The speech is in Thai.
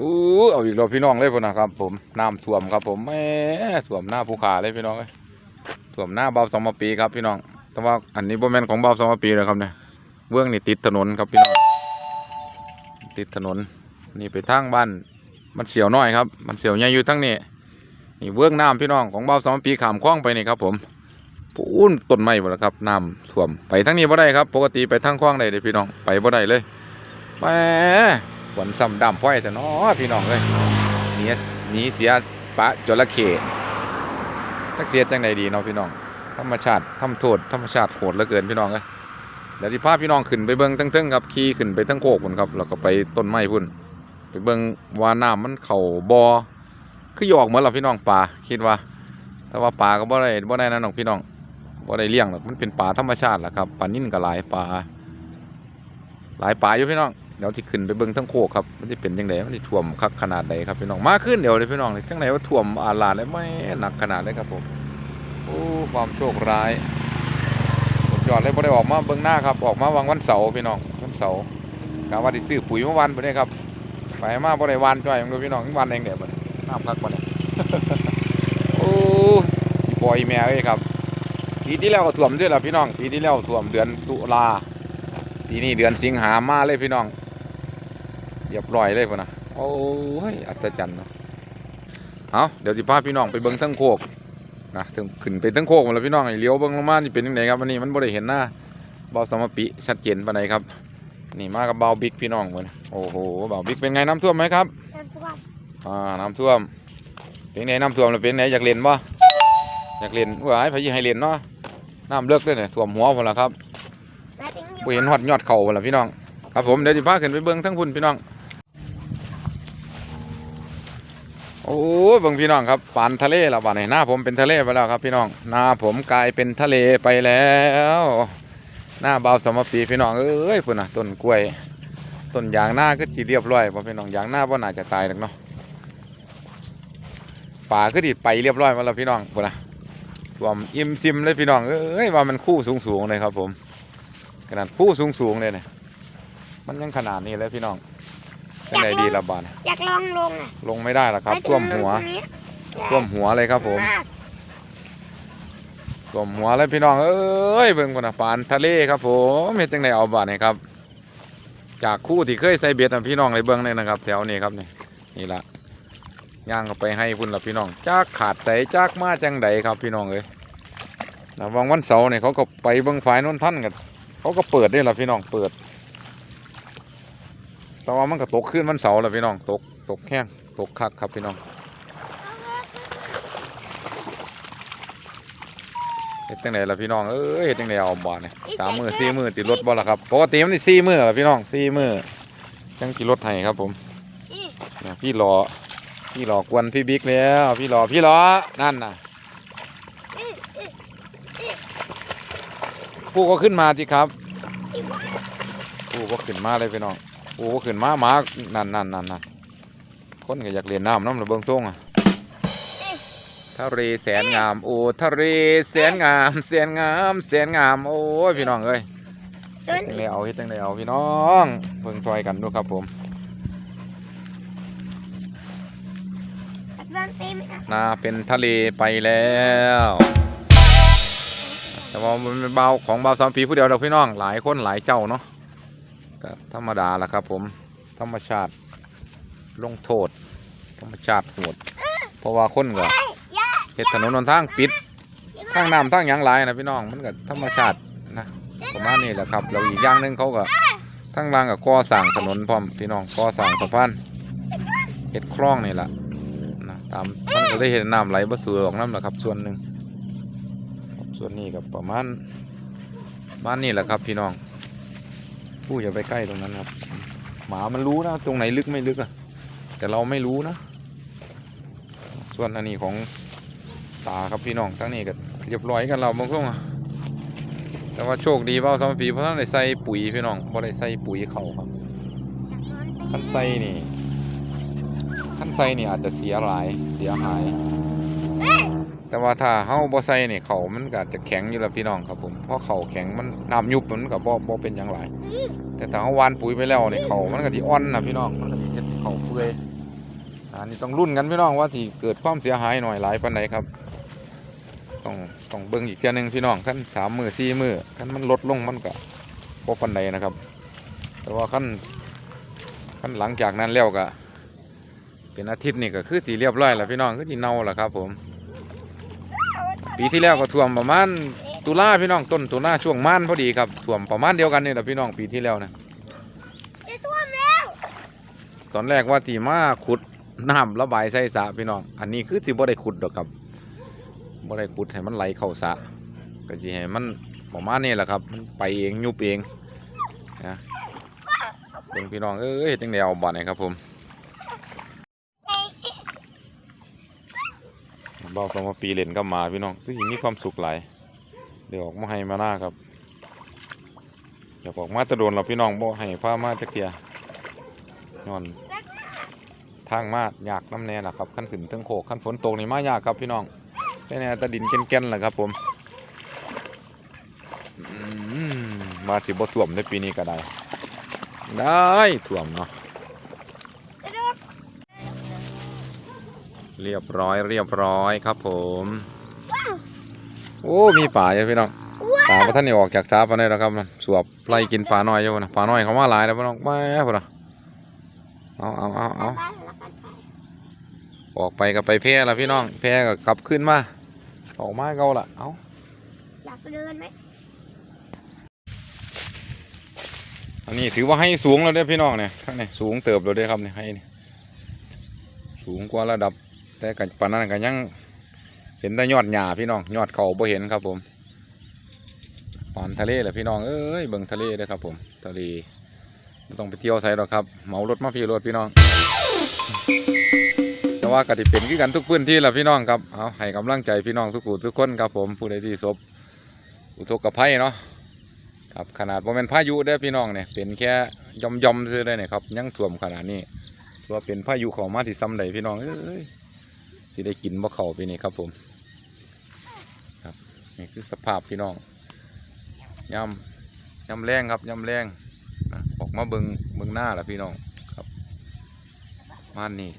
อู้เอาอีกแล้วพี่น้องเลยพ่นนะครับผมน้ำท่วมครับ ผมแหมท่วมหน้าภูขาเลยพี่น้องเอ้ยท่วมหน้าเบาสองมาปีครับพี่น้อง แต่ว่าอันนี้บ่แมนของเบาสองมาปีเลยครับเนี่ยเบื้องนี่ติดถนนครับพี่น้อง ติดถนน นี่ไปทางบ้าน มันเสียวน้อยครับ มันเสียวใหญ่อยู่ทั้งนี้นี่เบื้องน้ำพี่น้องของเบาสองมปีขามคล้องไปนี่ครับผมปูนต้นไม้หมดแล้วครับน้ำท่วมไปทั้งนี้บ่ได้ครับ ปกติไปทางคล้องได้เลยพี่น้องไปบ่ได้เลยแหม ฝนซ้ำดำพ้อยแต่น้อพี่น้องเลยหนีหนีเสียปะจระเข้ทักเสียจังใดดีเนาะพี่น้องธรรมชาติทำโทษธรรมชาติโหดเหลือเกินพี่น้องเลยเดี๋ยวที่พาพี่น้องขึ้นไปเบิ้งทั้งๆครับขี่ขึ้นไปทั้งโคกพุ่นครับแล้วก็ไปต้นไม้พุ่น ไปเบิ้งว่าน้ำมันเข่าบอคือหยอกเหมือนเราพี่น้องปลาคิดว่า แต่ว่าปลาก็บ่ได้บ่ได้นั่นหรอกพี่น้องบ่ได้เลี้ยงหรอกมันเป็นปลาธรรมชาติแหละครับปลานิ่นก็หลายปลาหลายปลาอยู่พี่น้อง เดี๋ยวที่ขึ้นไปเบิ้งทั้งโคกครับมันจะเป็นยังไงมันจะท่วมคักขนาดใดครับพี่น้องมาขึ้นเดี๋ยวเลยพี่น้องเลยจังไหนว่าท่วมอาลาดเลยไม่หนักขนาดเลยครับผมโอ้ความโชคร้ายสุดยอดเลยบ่ได้ออกมาเบื้องหน้าครับออกมาวังวันเสาร์พี่น้องวันเสาร์กะว่าที่ซื้อปุ๋ยเมื่อวันไปเนี่ยครับไปมาบ่ได้วานจ้อยมึงดูพี่น้องวันเองเดี๋ยวมันน้ำคักบ่เนี่ยโอ้ปล่อยแม่เอ้ยครับปีที่แล้วก็ท่วมด้วยล่ะพี่น้องปีที่แล้วท่วมเดือนตุลาปีนี้เดือนสิงหามาเลยพี่น้อง เรียบร้อยเลยพุ่นนะโอ้ยอัศจรรย์เนาะเอาเดี๋ยวสิพาพี่น้องไปเบิ่งทั้งโคกนะถึงขึ้นไปทั้งโคกหมดแล้วพี่น้องไอ้เลี้ยวเบิ้งลงมานี่เป็นยังไงครับวันนี้มันบ่ได้เห็นหน้าเบาสมปิชัดเจนปานใดครับ นี่มากับเบาบิ๊กพี่น้องเหมือนโอ้โหเบาบิ๊กเป็นไงน้ำท่วมไหมครับน้ำท่วมอ่าน้ำท่วม เป็นไงน้ำท่วมแล้วเป็นไงอยากเล่นบ่อยากเล่นว่าไอ้พายิให้เล่นเนาะน้ำเลิกเลยเนี่ยท่วมหัวหมดแล้วครับมาถึงบ่เห็นฮอดยอดเข่าหมดแล้วพี่น้องครับผมเดี๋ยวสิพาขึ้นไปเบิ้งทั้งพุ่นพี่น้อง โอ้ยเบิ่งพี่น้องครับปานทะเลแล้วบ้านนี้หน้าผมเป็นทะเลไปแล้วครับ พี่น้องหน้าผมกลายเป็นทะเลไปแล้ว หน้าเบาสมปีพี่น้องเอ้ยพุ่นน่ะต้นกล้วยต้นยางหน้าก็สิเรียบร้อยบ่พี่น้องยางหน้าบ่น่าจะตายหรอกเนาะป่าก็ดิไปเรียบร้อยมาแล้วพี่น้องพุ่นน่ะรวมอิ่มซิมเลยพี่น้องเอ้ยว่ามันคู่สูงๆเลยครับผมขนาดคู่สูงๆเลยเนี่ยมันยังขนาดนี้เลยพี่น้อง ยังไงดีละบาดนอยากลองลงอะลงไม่ได้หรอกครับไปถึงท่วมหัวตรงนี้ท่วมหัวเลยครับผมมากกลมหัวเลยพี่น้องเอ้ยเบิ่งคนน่ะปานทะเลครับผมเฮ็ดจังไดเอาบาดนี่ครับ จากคู่ที่เคยใส่เบ็ดน่ะพี่น้องเลยเบิ่งเลยนะครับ แถวนี้ครับนี่นี่ละย่างเข้าไปให้พุ่นละพี่น้องจากขาดใสจากมาจังใดครับพี่น้องเอ้ยนะวังวันเสาร์เนี่ยเขาก็ไปเบิ่งฝ่ายโนนท่านกันเขาก็เปิดได้ละพี่น้องเปิด แต่ว่ามันก็ตกขึ้นวันเสาร์ละพี่น้อง ตก ตกแห้ง ตกคักครับพี่น้องเฮ็ดจังไดล่ะพี่น้อง เอ้ยเฮ็ดจังไดเอาบ่เนี่ยสามมือสี่มือติดรถบ่ล่ะครับ ปกติมันตีสี่มือล่ะพี่น้องสี่มือจังกี่รถให้ครับผมนี่พี่รอ พี่รอกวนพี่บิ๊กแล้ว พี่รอ พี่รอ นั่นน่ะผู้ก็ขึ้นมาสิครับผู้ก็ขึ้นมาเลยพี่น้อง ผู้ก็ขึ้นมาหมานั่นนั่นนั่นนั่นคนก็อยากเรียนน้ำน้ำระเบิงส่งอะทะเลแสนงามโอ้ทะเลแสนงามแสนงามแสนงามโอ้ยพี่น้องเอ้ยต้นเฮ็ดจังไดเอาเฮ็ดจังไดเอาพี่น้องเบิ่งซอยกันดูครับผมต้นตีมอะนาเป็นทะเลไปแล้ว แต่ว่ามันเป็นเบาของเบาสามปีผู้เดียวดอกพี่น้องหลายคนหลายเจ้าเนาะ ก็ธรรมดาละครับ ผม ธรรมชาติลงโทษ ธรรมชาติโหดเพราะว่าคนก็ย่าเฮ็ดถนนนทางปิดทางน้ำทางยังหลายนะพี่น้องมันก็ธรรมชาตินะประมาณนี้แหละครับแล้วอีกอย่างหนึ่งเขาก็ทางล่างก็ก่อสร้างถนนพร้อมพี่น้องก่อสร้างสะพานเฮ็ดคลองนี่แหละนะตามมันก็ได้เห็นน้ำไหลบ่สูออกน้ำแหละครับ ส่วนหนึ่งส่วนนี้ก็ประมาณประมาณนี้แหละครับพี่น้อง ผู้อย่าไปใกล้ตรงนั้นครับ หมามันรู้นะ ตรงไหนลึกไม่ลึกอะแต่เราไม่รู้นะ ส่วนอันนี้ของตาครับพี่น้องทั้งนี้ก็เรียบร้อยกันเราบางช่วงอะแต่ว่าโชคดีเว่าสามปีเพราะท่านได้ใส่ปุ๋ยพี่น้องเพอได้ใส่ปุ๋ยเขาครับขั้นใส่นี่ขั้นใส่นี่อาจจะเสียหลายเสียหาย แต่ว่าถ้าเฮาบ่ใส่นี่เขามันก็อาจจะแข็งอยู่แล้วพี่น้องครับผมเพราะเขาแข็งมันน้ำยุบมันก็บ่บ่เป็นอย่างไรแต่ถ้าเฮาวานปุ๋ยไปแล้วนี่เขามันก็สิอ่อนนะพี่น้องมันก็สิเฮ็ดเขาเปื่อยอันนี้ต้องรุ่นกันพี่น้องว่าที่เกิดความเสียหายหน่อยหลายปันใดครับต้องต้องเบิ่งอีกเทียนึงพี่น้องขั้นสามมือสี่มือขั้นมันลดลงมันก็พอปันใดนะครับ แต่ว่าขั้นขั้นหลังจากนั้นแล้วก็เป็นอาทิตย์นี่ก็คือสีเรียบร้อยแล้วพี่น้องคือสีเน่าแล้วครับผม ปีที่แล้วก็ท่วมประมาณตุลาพี่น้องต้นตุลาช่วงม่านพอดีครับท่วมประมาณเดียวกันนี่แหละพี่น้องปีที่แล้วนะจะท่วมแล้วตอนแรกว่าที่มาขุดน้ำระบายใส่สระพี่น้องอันนี้คือที่บ่ได้ขุดดอกครับบ่ได้ขุดให้มันไหลเข้าสระก็สิให้มันประมาณนี้แหละครับ มันไปเองยุบเองนะเบิ่งพี่น้องเอ้ยจังได๋เอาบัดนี้ครับผม เบาสองปีเล่นกับหมาพี่น้องคือสิมีความสุขหลายเดี๋ยวออกมาให้มาหน้าครับอยากออกมาตะโดนเราพี่น้องบ่ให้พามาจักเที่ยนอนทางมายากน้ำแน่ล่ะครับขั้นขึ้นเทิงโขกขั้นฝนตกนี่มายากครับพี่น้องแค่นี้ตะดินแก่นๆแหละครับ ผมมมาสิบ่ท่วมในปีนี้ก็ได้ ได้ท่วมเนาะ จะโดน เรียบร้อยเรียบร้อยครับผมว้าวโอ้ มีป่าอยู่พี่น้องป่าพระท่านนี่ออกจากซาปานได้แล้วครับนั่นสวบไล่กินปลาน้อยอยู่นะปลาน้อยเขามาหลายแล้วพี่น้องแม่พุ่นน่ะเอาเอาเอาเอาไปแล้วกันไปออกไปก็ไปแพร่ละพี่น้องแพร่ก็กลับขึ้นมาออกมาเก่าละเอาอยากเดินไหมอันนี้ถือว่าให้สูงแล้วเด้อพี่น้องเนี่ยข้างในสูงเติบแล้วเด้อครับเนี่ยให้นี่สูงกว่าระดับ แต่กันปานนั้นก็ยังเห็นแต่ยอดหญ้าพี่น้องยอดเขาบ่เห็นครับผมปานทะเลแหละพี่น้องเอ้ยเบิ่งทะเลเด้ครับผมทะเลไม่ต้องไปเที่ยวไสหรอกครับเหมารถมาพี่รถพี่น้อง แต่ว่าก็สิเป็นคือกันทุกพื้นที่แหละพี่น้องครับเอาให้กำลังใจพี่น้องทุกผู้ทุกคนครับผมผู้ใดที่ประสบอุทกภัยเนาะครับขนาดว่าเป็นพายุได้พี่น้องเนี่ยเป็นแค่ยอมยอมๆซื้อได้เนี่ยครับยังท่วมขนาดนี้ถือว่าเป็นพายุของมาที่ซ้ำใดพี่น้องเอ้ย สิได้กินบ่เข่าไปนี่ครับผมครับนี่คือสภาพพี่น้องยำยำแรงครับยำแรงออกมาเบิงเบิงหน้าแหละพี่น้องครับมานี่